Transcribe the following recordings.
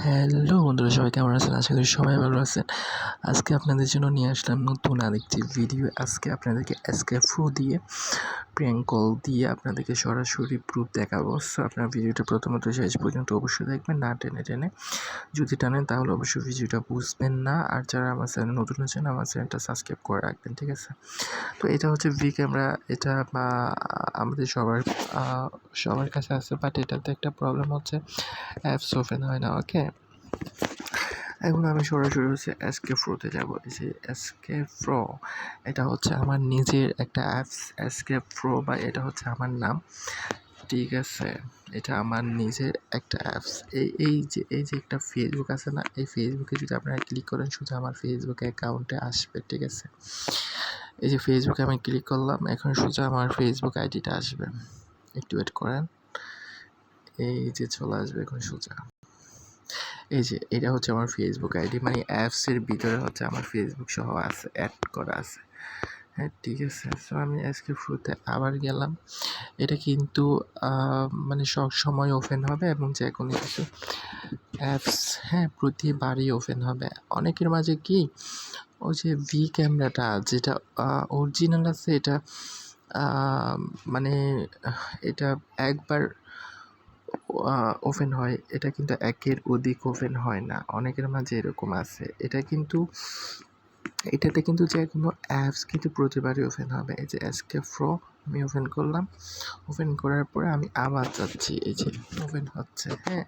Hello বন্ধুরা, সবাই কেমন আছেন? আশা করি সবাই ভালো আছেন। আজকে আপনাদের জন্য নিয়ে আসলাম নতুন আরেকটি ভিডিও আজকে আপনাদেরকে এসকে ফ্রু দিয়ে প্র্যাঙ্ক কল দিয়ে আপনাদেরকে সরাসরি প্রুফ দেখাবো। সো আপনার ভিডিওটা প্রথমত শেষ পর্যন্ত অবশ্যই দেখবেন, না টেনে টেনে যদি টানেন তাহলে অবশ্যই ভিডিওটা বুঝবেন না। আর যারা আমার চ্যানেল নতুন আছেন, আমার চ্যানেলটা সাবস্ক্রাইব করে রাখবেন, ঠিক আছে? তো এটা হচ্ছে ভি ক্যামেরা এটা আমাদের সবার সবার কাছে আছে বাট এটাতে একটা প্রবলেম হচ্ছে অ্যাপস ওপেন হয় না ওকে এখন আমি সরাসরি হচ্ছে এসকে ফ্রোতে যাব, এই যে এসকে ফ্রো এটা হচ্ছে আমার নিজের একটা অ্যাপস এসকে ফ্রো বা এটা হচ্ছে আমার নাম, ঠিক আছে? এটা আমার নিজের একটা অ্যাপস এই এই যে এই যে একটা ফেসবুক আছে না, এই ফেসবুকে যদি আপনারা ক্লিক করেন, শুধু আমার ফেসবুক অ্যাকাউন্টে আসবে, ঠিক আছে? এই যে ফেসবুকে আমি ক্লিক করলাম, এখন শুধু আমার ফেসবুক আইডিটা আসবে। একটু ওয়েট করেন। এই যে চলে আসবে এখন সোজা। এই যে, এটা হচ্ছে আমার ফেসবুক আইডি মানে অ্যাপসের ভিতরে হচ্ছে আমার ফেসবুক সহ আছে অ্যাড করা আছে। হ্যাঁ ঠিক আছে। সো আমি আজকে ফ্রুতে আবার গেলাম। এটা কিন্তু মানে সব সময় ওপেন হবে এবং যে কোনো কিছু অ্যাপস হ্যাঁ প্রতিবারই ওপেন হবে। অনেকের মাঝে কি, ওই যে ভি ক্যামেরাটা যেটা অরিজিনাল আছে, এটা মানে এটা একবার ওপেন হয়, এটা কিন্তু একের অধিক ওপেন হয় না। অনেকের মাঝে এরকম আছে। এটা কিন্তু, এটাতে কিন্তু যে কোনো অ্যাপস কিন্তু প্রতিবারই ওপেন হবে। এই যে এসকে ফ্রো আমি ওপেন করলাম। ওপেন করার পরে আমি আবার যাচ্ছি। এই যে ওপেন হচ্ছে হ্যাঁ?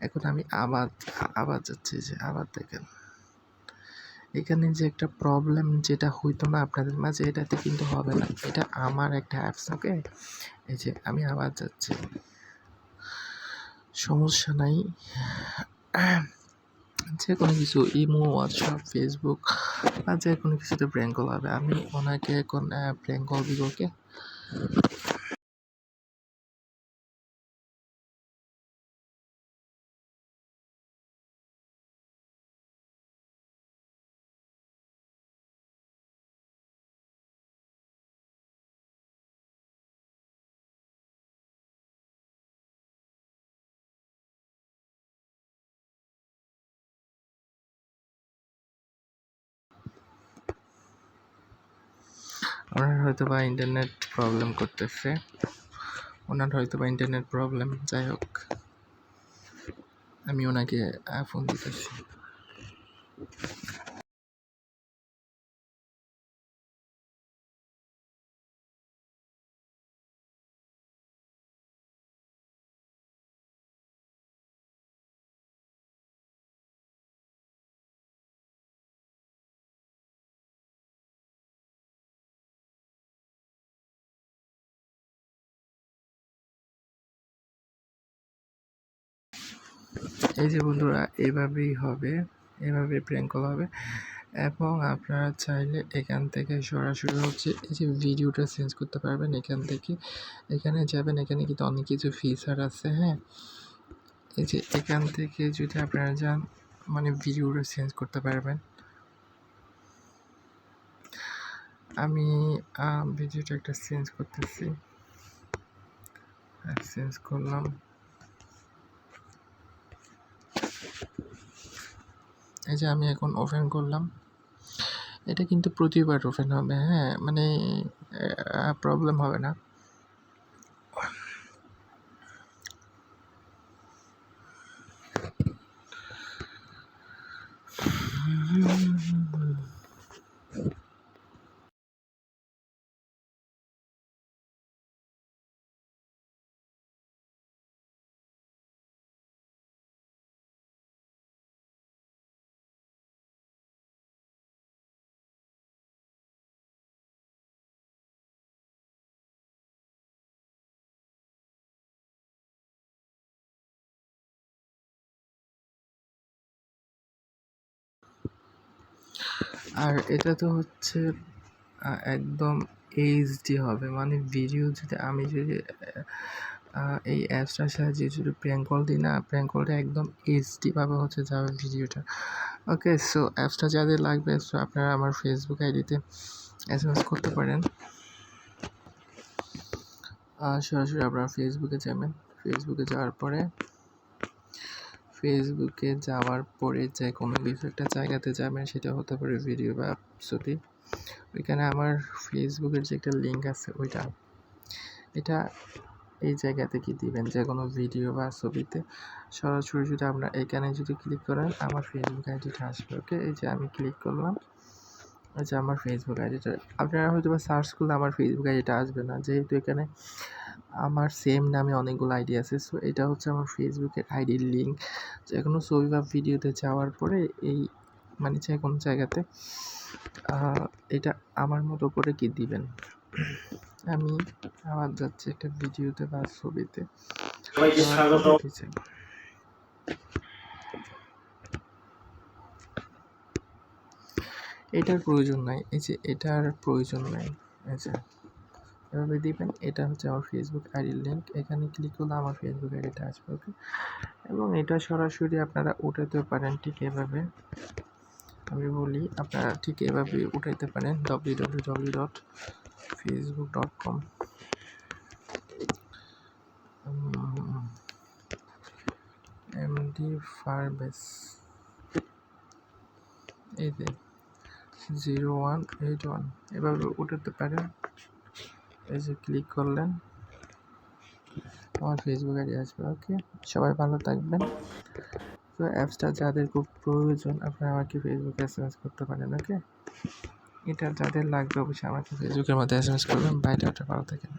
এখন আমি আবার আবার যাচ্ছি যে আবার দেখেন। এখানে যে একটা প্রবলেম যেটা হইতো না আপনাদের মাঝে, এটাতে কিন্তু হবে না। এটা আমার একটা অ্যাপস ওকে এই যে আমি আবার যাচ্ছি। সমস্যা নাই। যে কোনো কিছু, ইমো হোয়াটসঅ্যাপ ফেসবুক বা যে কোনো কিছুতে প্র্যাঙ্ক হবে। আমি ওনাকে এখন প্র্যাঙ্ক কল দিব ওকে ওনার হয়তো বা ইন্টারনেট প্রবলেম করতেছে। ওনার হয়তো বা ইন্টারনেট প্রবলেম যাই হোক। আমি ওনাকে ফোন দিতেছি। এই যে বন্ধুরা, এভাবেই হবে, এভাবে প্র্যাঙ্ক হবে। এবং আপনারা চাইলে এখান থেকে সরাসরি হচ্ছে এই যে ভিডিওটা চেঞ্জ করতে পারবেন এখান থেকে। এখানে যাবেন, এখানে কিন্তু অনেক কিছু ফিচার আছে হ্যাঁ? এই যে এখান থেকে যদি আপনারা যান মানে ভিডিওটা চেঞ্জ করতে পারবেন। আমি ভিডিওটা একটা চেঞ্জ করতেছি। চেঞ্জ করলাম। এই যে আমি এখন ওপেন করলাম, এটা কিন্তু প্রতিবার ওপেন হবে হ্যাঁ? মানে প্রবলেম হবে না। আর এটা তো হচ্ছে একদম এইচডি হবে। মানে ভিডিও যদি আমি যদি এই অ্যাপসটার সাহায্যে যদি প্র্যাঙ্ক কল দিই না প্র্যাঙ্ক কলটা একদম এইচডিভাবে হচ্ছে যাবে ভিডিওটা ওকে সো অ্যাপসটা যাদের লাগবে সো আপনারা আমার ফেসবুক আইডিতে এস করতে পারেন। সরাসরি আপনারা ফেসবুকে যাবেন। ফেসবুকে যাওয়ার পরে ফেসবুকে যাওয়ার পরে যে কোনো কিছু একটা জায়গাতে যাবেন, সেটা হতে পারে ভিডিও বা ছবি। ওইখানে আমার ফেসবুকের যে একটা লিঙ্ক আছে, ওইটা। এটা এই জায়গাতে কি দিবেন, যে কোনো ভিডিও বা ছবিতে। সরাসরি যদি আপনার এখানে যদি ক্লিক করেন, আমার ফেসবুক আইডিটা আসবে ওকে এই যে আমি ক্লিক করলাম। যে আমার ফেসবুক আইডিটা আপনারা হয়তো বা সার্চ করলে আমার ফেসবুক আইডিটা আসবে না। যেহেতু এখানে আমার সেম নামে অনেকগুলো আইডি আছে সো এটা হচ্ছে আমার ফেসবুকের আইডির লিঙ্ক যে কোনো ছবি বা ভিডিওতে যাওয়ার পরে এই মানে যে কোনো জায়গাতে এটা আমার মতো করে কি দিবেন? আমি আবার যাচ্ছি একটা ভিডিওতে বা ছবিতে। এটার প্রয়োজন নাই। এই যে এটার প্রয়োজন নাই। যে এভাবে দিবেন, এটা হচ্ছে আমার ফেসবুক আইডির লিঙ্ক এখানে ক্লিক করলে আমার ফেসবুক আইডিটা আসবে ওকে এবং এটা সরাসরি আপনারা উঠাতে পারেন ঠিক এভাবে। আমি বলি, আপনারা ঠিক এভাবে উঠাইতে পারেন W W W dot Facebook dot com MD ফারবেস এই যে জিরো ওয়ান এইট ওয়ান এভাবে উঠাতে পারেন। এই যে ক্লিক করলেন। আমার ফেসবুক আইডি আসবে ওকে। সবাই ভালো থাকবেন। তো অ্যাপসটা যাদের খুব প্রয়োজন, আপনারা আমাকে ফেসবুকে এস এম এস করতে পারেন, ওকে? এটা যাদের লাগবে, অবশ্যই আমাকে ফেসবুকের মধ্যে এস এম এস করবেন। বাইরে ভালো থাকেন